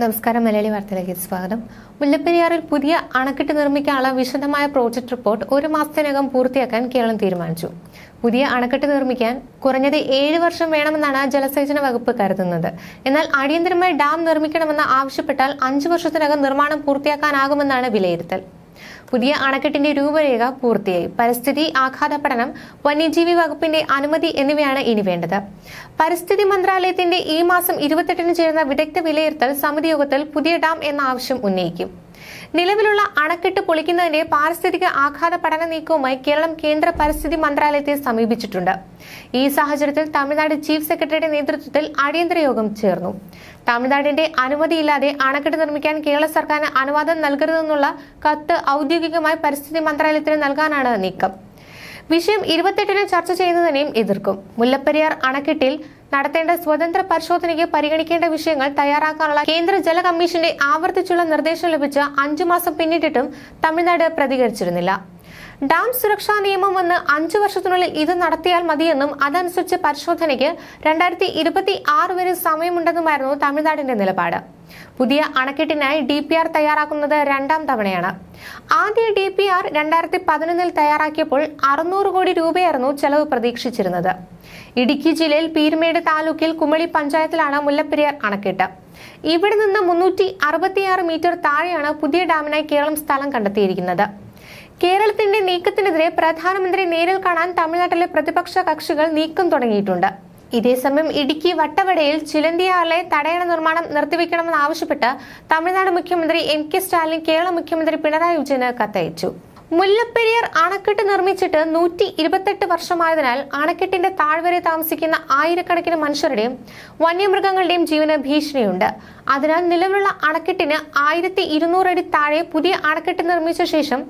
നമസ്കാരം മലയാളി വാർത്തയിലേക്ക് സ്വാഗതം. മുല്ലപ്പെരിയാറിൽ പുതിയ അണക്കെട്ട് നിർമ്മിക്കാനുള്ള വിശദമായ പ്രോജക്ട് റിപ്പോർട്ട് ഒരു മാസത്തിനകം പൂർത്തിയാക്കാൻ കേരളം തീരുമാനിച്ചു. പുതിയ അണക്കെട്ട് നിർമ്മിക്കാൻ കുറഞ്ഞത് ഏഴ് വർഷം വേണമെന്നാണ് ജലസേചന വകുപ്പ് കരുതുന്നത്. എന്നാൽ അടിയന്തരമായി ഡാം നിർമ്മിക്കണമെന്ന് ആവശ്യപ്പെട്ടാൽ അഞ്ചു വർഷത്തിനകം നിർമ്മാണം പൂർത്തിയാക്കാനാകുമെന്നാണ് വിലയിരുത്തൽ. പുതിയ അണക്കെട്ടിന്റെ രൂപരേഖ പൂർത്തിയായി. പരിസ്ഥിതി ആഘാത പഠനം വന്യജീവി വകുപ്പിന്റെ അനുമതി എന്നിവയാണ് ഇനി വേണ്ടത്. പരിസ്ഥിതി മന്ത്രാലയത്തിന്റെ ഈ മാസം ഇരുപത്തെട്ടിന് ചേരുന്ന വിദഗ്ധ വിലയിരുത്തൽ സമിതി യോഗത്തിൽ പുതിയ ഡാം എന്ന ആവശ്യം ഉന്നയിക്കും. നിലവിലുള്ള അണക്കെട്ട് പൊളിക്കുന്നതിന്റെ പാരിസ്ഥിതിക ആഘാത പഠന നീക്കവുമായി കേരളം കേന്ദ്ര പരിസ്ഥിതി മന്ത്രാലയത്തെ സമീപിച്ചിട്ടുണ്ട്. ഈ സാഹചര്യത്തിൽ തമിഴ്നാട് ചീഫ് സെക്രട്ടറിയുടെ നേതൃത്വത്തിൽ അടിയന്തര യോഗം ചേർന്നു. തമിഴ്നാടിന്റെ അനുമതിയില്ലാതെ അണക്കെട്ട് നിർമ്മിക്കാൻ കേരള സർക്കാരിന് അനുവാദം നൽകരുതെന്നുള്ള കത്ത് ഔദ്യോഗികമായി പരിസ്ഥിതി മന്ത്രാലയത്തിന് നൽകാനാണ് നീക്കം. വിഷയം ഇരുപത്തെട്ടിന് ചർച്ച ചെയ്യുന്നതിനെയും എതിർക്കും. മുല്ലപ്പെരിയാർ അണക്കെട്ടിൽ നടത്തേണ്ട സ്വതന്ത്ര പരിശോധനയ്ക്ക് പരിഗണിക്കേണ്ട വിഷയങ്ങൾ തയ്യാറാക്കാനുള്ള കേന്ദ്ര ജല കമ്മീഷന്റെ ആവർത്തിച്ചുള്ള നിർദ്ദേശം ലഭിച്ച അഞ്ചു മാസം പിന്നിട്ടിട്ടും തമിഴ്നാട് പ്രതികരിച്ചിരുന്നില്ല. ഡാം സുരക്ഷാ നിയമം വന്ന് അഞ്ചു വർഷത്തിനുള്ളിൽ ഇത് നടത്തിയാൽ മതിയെന്നും അതനുസരിച്ച് പരിശോധനയ്ക്ക് രണ്ടായിരത്തി ഇരുപത്തി ആറ് വരെ സമയമുണ്ടെന്നുമായിരുന്നു തമിഴ്നാടിന്റെ നിലപാട്. പുതിയ അണക്കെട്ടിനായി ഡി പി ആർ തയ്യാറാക്കുന്നത് രണ്ടാം തവണയാണ്. ആദ്യ ഡി പി ആർ രണ്ടായിരത്തി പതിനൊന്നിൽ തയ്യാറാക്കിയപ്പോൾ അറുന്നൂറ് കോടി രൂപയായിരുന്നു ചെലവ് പ്രതീക്ഷിച്ചിരുന്നത്. ഇടുക്കി ജില്ലയിൽ പീരുമേട് താലൂക്കിൽ കുമളി പഞ്ചായത്തിലാണ് മുല്ലപ്പെരിയാർ അണക്കെട്ട്. ഇവിടെ നിന്ന് മുന്നൂറ്റി അറുപത്തിയാറ് മീറ്റർ താഴെയാണ് പുതിയ ഡാമിനായി കേരളം സ്ഥലം കണ്ടെത്തിയിരിക്കുന്നത്. കേരളത്തിന്റെ നീക്കത്തിനെതിരെ പ്രധാനമന്ത്രി നേരിൽ കാണാൻ തമിഴ്നാട്ടിലെ പ്രതിപക്ഷ കക്ഷികൾ നീക്കം തുടങ്ങിയിട്ടുണ്ട്. ഇതേസമയം ഇടുക്കി വട്ടവടയിൽ ചിലന്തിയാറിലെ തടയണ നിർമ്മാണം നിർത്തിവെക്കണമെന്നാവശ്യപ്പെട്ട് തമിഴ്നാട് മുഖ്യമന്ത്രി എം കെ സ്റ്റാലിൻ കേരള മുഖ്യമന്ത്രി പിണറായി വിജയന് കത്തയച്ചു. മുല്ലപ്പെരിയാർ അണക്കെട്ട് നിർമ്മിച്ചിട്ട് നൂറ്റി ഇരുപത്തെട്ട് വർഷമായതിനാൽ അണക്കെട്ടിന്റെ താഴ്വരെ താമസിക്കുന്ന ആയിരക്കണക്കിന് മനുഷ്യരുടെയും വന്യമൃഗങ്ങളുടെയും ജീവന് ഭീഷണിയുണ്ട്. അതിനാൽ നിലവിലുള്ള അണക്കെട്ടിന് ആയിരത്തി ഇരുന്നൂറ് അടി താഴെ പുതിയ അണക്കെട്ട് നിർമ്മിച്ച ശേഷം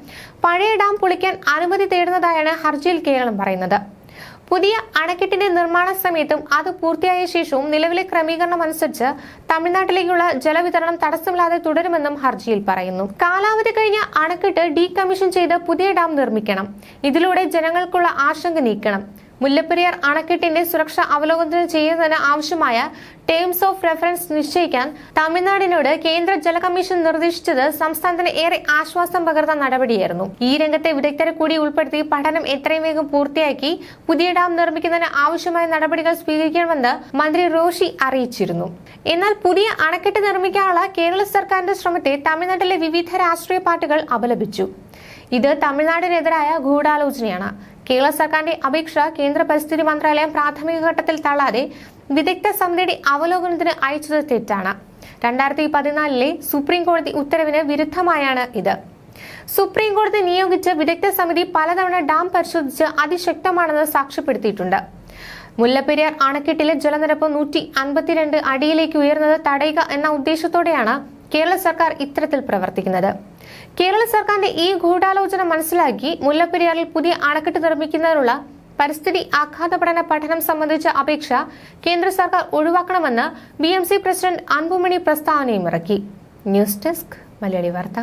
പഴയ ഡാം പൊളിക്കാൻ അനുമതി തേടുന്നതായാണ് ഹർജിയിൽ കേരളം പറയുന്നത്. പുതിയ അണക്കെട്ടിന്റെ നിർമ്മാണ സമയത്തും അത് പൂർത്തിയായ ശേഷവും നിലവിലെ ക്രമീകരണം അനുസരിച്ച് തമിഴ്നാട്ടിലേക്കുള്ള ജലവിതരണം തടസ്സമില്ലാതെ തുടരുമെന്നും ഹർജിയിൽ പറയുന്നു. കാലാവധി കഴിഞ്ഞ അണക്കെട്ട് ഡീകമ്മീഷൻ ചെയ്ത് പുതിയ ഡാം നിർമ്മിക്കണം. ഇതിലൂടെ ജനങ്ങൾക്കുള്ള ആശങ്ക നീക്കണം. മുല്ലപ്പെരിയാർ അണക്കെട്ടിന്റെ സുരക്ഷ അവലോകനം ചെയ്യുന്നതിന് ആവശ്യമായ ടേംസ് ഓഫ് റെഫറൻസ് നിശ്ചയിക്കാൻ തമിഴ്നാടിനോട് കേന്ദ്ര ജല കമ്മീഷൻ നിർദ്ദേശിച്ചത് സംസ്ഥാനത്തിന് ഏറെ ആശ്വാസം പകർന്ന നടപടിയായിരുന്നു. ഈ രംഗത്തെ വിദഗ്ധരെ കൂടി ഉൾപ്പെടുത്തി പഠനം എത്രയും വേഗം പൂർത്തിയാക്കി പുതിയ ഡാം നിർമ്മിക്കുന്നതിന് ആവശ്യമായ നടപടികൾ സ്വീകരിക്കണമെന്ന് മന്ത്രി റോഷി അറിയിച്ചിരുന്നു. എന്നാൽ പുതിയ അണക്കെട്ട് നിർമ്മിക്കാനുള്ള കേരള സർക്കാരിന്റെ ശ്രമത്തെ തമിഴ്നാട്ടിലെ വിവിധ രാഷ്ട്രീയ പാർട്ടികൾ അപലപിച്ചു. ഇത് തമിഴ്നാടിനെതിരായ ഗൂഢാലോചനയാണ്. കേരള സർക്കാരിന്റെ അപേക്ഷ കേന്ദ്ര പരിസ്ഥിതി മന്ത്രാലയം പ്രാഥമിക ഘട്ടത്തിൽ തള്ളാതെ വിദഗ്ധ സമിതിയുടെ അവലോകനത്തിന് അയച്ചത് തെറ്റാണ്. രണ്ടായിരത്തി പതിനാലിലെ സുപ്രീം കോടതി ഉത്തരവിന് വിരുദ്ധമായാണ് ഇത്. സുപ്രീം കോടതി നിയോഗിച്ച വിദഗ്ധ സമിതി പലതവണ ഡാം പരിശോധിച്ച് അതിശക്തമാണെന്ന് സാക്ഷ്യപ്പെടുത്തിയിട്ടുണ്ട്. മുല്ലപ്പെരിയാർ അണക്കെട്ടിലെ ജലനിരപ്പ് നൂറ്റി അൻപത്തിരണ്ട് അടിയിലേക്ക് ഉയർന്നത് തടയുക എന്ന ഉദ്ദേശത്തോടെയാണ് കേരള സർക്കാർ ഇത്തരത്തിൽ പ്രവർത്തിക്കുന്നത്. കേരള സർക്കാരിന്റെ ഈ ഗൂഢാലോചന മനസ്സിലാക്കി മുല്ലപ്പെരിയാറിൽ പുതിയ അണക്കെട്ട് നിർമ്മിക്കുന്നതിനുള്ള പരിസ്ഥിതി ആഘാത പഠന പഠനം സംബന്ധിച്ച അപേക്ഷ കേന്ദ്ര സർക്കാർ ഒഴിവാക്കണമെന്ന് B M C president Anbumani പ്രസ്താവനയും ഇറക്കി. ന്യൂസ് ഡെസ്ക് മലയാളി വാർത്ത.